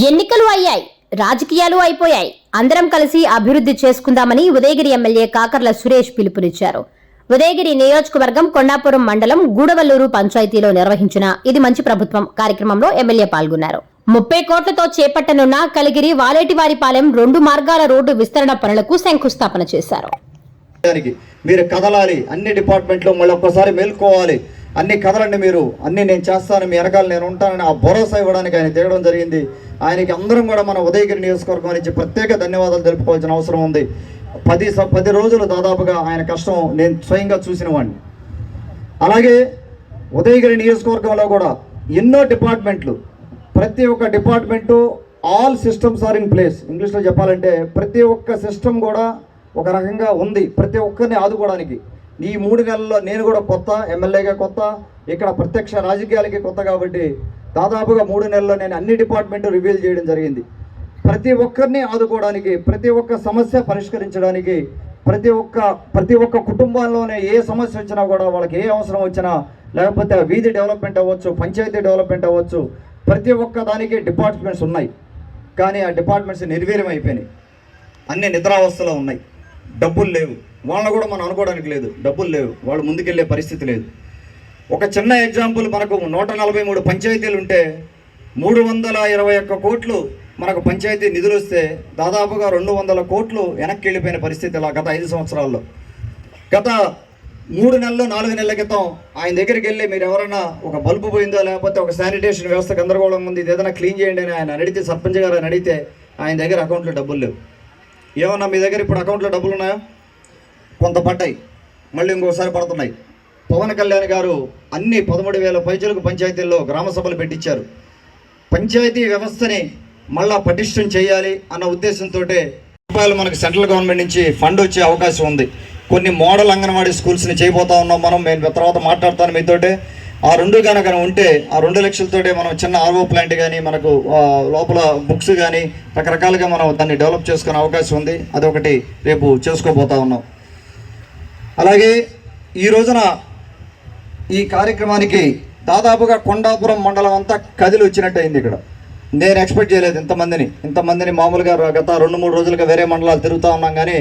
ఎన్నికలు అయ్యాయి. రాజకీయాలు అయిపోయాయి. అందరం కలిసి అభివృద్ధి చేసుకుందామని ఉదయగిరి ఎమ్మెల్యే కాకర్ల సురేష్ పిలుపునిచ్చారు. ఉదయగిరి నియోజకవర్గం కొండాపురం మండలం గూడవల్లూరు పంచాయతీలో నిర్వహించిన ఇది మంచి ప్రభుత్వం కార్యక్రమంలో ఎమ్మెల్యే పాల్గొన్నారు. ముప్పై కోట్లతో చేపట్టనున్న కలిగిరి వాలేటివారిపాలెం రెండు మార్గాల రోడ్డు విస్తరణ పనులకు శంకుస్థాపన చేశారు. మీరు కదలాలి. అన్ని డిపార్ట్మెంట్లో మళ్ళీ ఒక్కసారి మేల్కోవాలి. అన్ని కదలండి మీరు. అన్ని నేను చేస్తాను మీ వెనకాల నేను ఉంటానని ఆ భరోసా ఇవ్వడానికి ఆయన తిరగడం జరిగింది. ఆయనకి అందరం కూడా మన ఉదయగిరి నియోజకవర్గం నుంచి ప్రత్యేక ధన్యవాదాలు తెలుపుకోవాల్సిన అవసరం ఉంది. పది స- పది రోజులు దాదాపుగా ఆయన కష్టం నేను స్వయంగా చూసిన వాడిని అలాగే ఉదయగిరి నియోజకవర్గంలో కూడా ఎన్నో డిపార్ట్మెంట్లు ప్రతి ఒక్క department all systems are in place. ఇంగ్లీష్లో చెప్పాలంటే ప్రతి ఒక్క సిస్టమ్ కూడా ఒక రకంగా ఉంది. ప్రతి ఒక్కరిని ఆదుకోవడానికి. ఈ మూడు నెలల్లో నేను కూడా కొత్త ఎమ్మెల్యేగా కొత్త ఇక్కడ ప్రత్యక్ష రాజకీయాలకి కొత్త కాబట్టి దాదాపుగా మూడు నెలల్లో నేను అన్ని డిపార్ట్మెంట్ రివీల్ చేయడం జరిగింది. ప్రతి ఒక్కరిని ఆదుకోవడానికి ప్రతి ఒక్క సమస్య పరిష్కరించడానికి ప్రతి ఒక్క ప్రతి ఒక్క కుటుంబాల్లోనే ఏ సమస్య వచ్చినా కూడా వాళ్ళకి ఏ అవసరం వచ్చినా లేకపోతే వీధి డెవలప్మెంట్ అవ్వచ్చు పంచాయతీ డెవలప్మెంట్ అవ్వచ్చు ప్రతి ఒక్క దానికి డిపార్ట్మెంట్స్ ఉన్నాయి. కానీ ఆ డిపార్ట్మెంట్స్ నిర్వీర్యం అయిపోయినాయి. అన్ని నిద్రావస్థలో ఉన్నాయి. డబ్బులు లేవు. వాళ్ళని కూడా మనం అనుకోవడానికి లేదు. డబ్బులు లేవు. వాళ్ళు ముందుకెళ్ళే పరిస్థితి లేదు. ఒక చిన్న ఎగ్జాంపుల్ మనకు నూట నలభై మూడు పంచాయతీలు ఉంటే మూడు వందల ఇరవై ఒక్క కోట్లు మనకు పంచాయతీ నిధులు వస్తే దాదాపుగా రెండు వందల కోట్లు వెనక్కి వెళ్ళిపోయిన పరిస్థితి ఇలా గత ఐదు సంవత్సరాల్లో. గత మూడు నెలలు నాలుగు నెలల క్రితం ఆయన దగ్గరికి వెళ్ళి మీరు ఎవరైనా ఒక బల్బు పోయిందో లేకపోతే ఒక శానిటేషన్ వ్యవస్థ గందరగోళం ఉంది ఏదైనా క్లీన్ చేయండి అని ఆయన అడిగితే సర్పంచ్ గారు అని అడిగితే ఆయన దగ్గర అకౌంట్లో డబ్బులు లేవు. ఏమన్నా మీ దగ్గర ఇప్పుడు అకౌంట్లో డబ్బులు ఉన్నాయా? కొంత పడ్డాయి. మళ్ళీ ఇంకోసారి పడుతున్నాయి. పవన్ కళ్యాణ్ గారు అన్ని పదమూడు వేల పైచలకు పంచాయతీల్లో గ్రామ సభలు పెట్టించారు పంచాయతీ వ్యవస్థని మళ్ళా పటిష్టం చేయాలి అన్న ఉద్దేశంతో రూపాయలు మనకు సెంట్రల్ గవర్నమెంట్ నుంచి ఫండ్ వచ్చే అవకాశం ఉంది. కొన్ని మోడల్ అంగన్వాడీ స్కూల్స్ని చేయబోతా ఉన్నాం మనం. నేను తర్వాత మాట్లాడతాను మీతోటే. ఆ రెండు కనుక ఉంటే ఆ రెండు లక్షలతోటే మనం చిన్న ఆర్ఓ ప్లాంట్ కానీ మనకు లోపల బుక్స్ కానీ రకరకాలుగా మనం దాన్ని డెవలప్ చేసుకునే అవకాశం ఉంది. అదొకటి రేపు చేసుకోబోతా ఉన్నాం. అలాగే ఈ రోజున ఈ కార్యక్రమానికి దాదాపుగా కొండాపురం మండలం అంతా కదిలి వచ్చినట్టు అయింది ఇక్కడ. నేను ఎక్స్పెక్ట్ చేయలేదు ఇంతమందిని. ఇంతమందిని మామూలుగా గత రెండు మూడు రోజులుగా వేరే మండలాలు తిరుగుతూ ఉన్నాం కానీ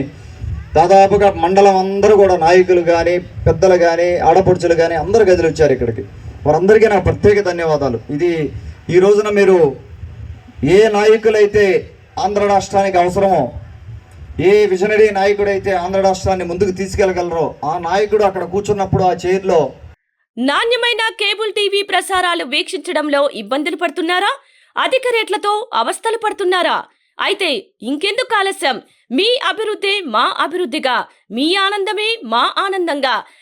దాదాపుగా మండలం అందరూ కూడా నాయకులు కానీ పెద్దలు కానీ ఆడపడుచులు కానీ అందరూ గదిలు వచ్చారు ఇక్కడికి. వారందరికీ నా ప్రత్యేక ధన్యవాదాలు. ఇది ఈ రోజున మీరు ఏ నాయకులైతే ఆంధ్ర రాష్ట్రానికి అవసరమో ఏ విజనరీ నాయకుడైతే ఆంధ్ర రాష్ట్రాన్ని ముందుకు తీసుకెళ్ళగలరో ఆ నాయకుడు అక్కడ కూర్చున్నప్పుడు ఆ చైర్లో నాణ్యమైన కేబుల్ టీవీ ప్రసారాలు వీక్షించడంలో ఇబ్బందులు పడుతున్నారా? అధిక రేట్లతో అవస్థలు పడుతున్నారా? అయితే ఇంకెందుకు ఆలస్యం? మీ అభివృద్ధి మా అభివృద్ధిగా మీ ఆనందమే మా ఆనందంగా.